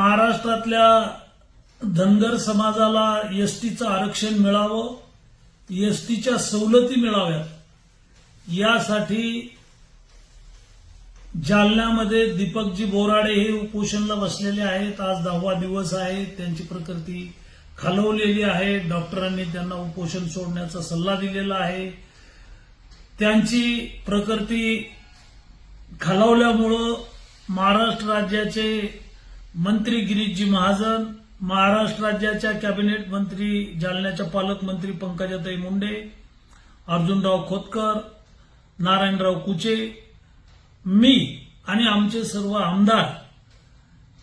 महाराष्ट्रातल्या धनगर समाजाला एसटीचं आरक्षण मिळावं एसटीच्या सवलती मिळाव्यात यासाठी जालन्यामध्ये दीपकजी बोराडे हे उपोषणला बसलेले आहेत. आज दहावा दिवस आहे. त्यांची प्रकृती खालवलेली आहे. डॉक्टरांनी त्यांना उपोषण सोडण्याचा सल्ला दिलेला आहे. त्यांची प्रकृती खालावल्यामुळं महाराष्ट्र राज्याचे मंत्री गिरीशजी महाजन महाराष्ट्र राज्याच्या कॅबिनेट मंत्री जालन्याच्या पालकमंत्री पंकजाताई मुंडे अर्जुनराव खोतकर नारायणराव कुचे मी आणि आमचे सर्व आमदार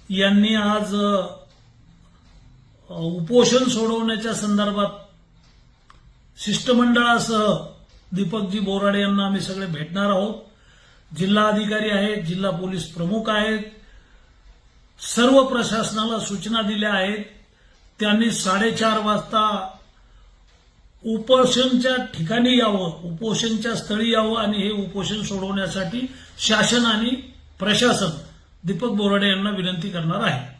यांनी आज उपोषण सोडवण्याच्या संदर्भात शिष्टमंडळासह दीपकजी बोराडे यांना आम्ही सगळे भेटणार आहोत. जिल्हा अधिकारी आहेत जिल्हा पोलीस प्रमुख आहेत सर्व प्रशासनाला सूचना दिल्या आहेत. त्यांनी साडेचार वाजता उपोषणच्या ठिकाणी यावं उपोषणच्या स्थळी यावं आणि हे उपोषण सोडवण्यासाठी शासन आणि प्रशासन दीपक बोराडे यांना विनंती करणार आहे.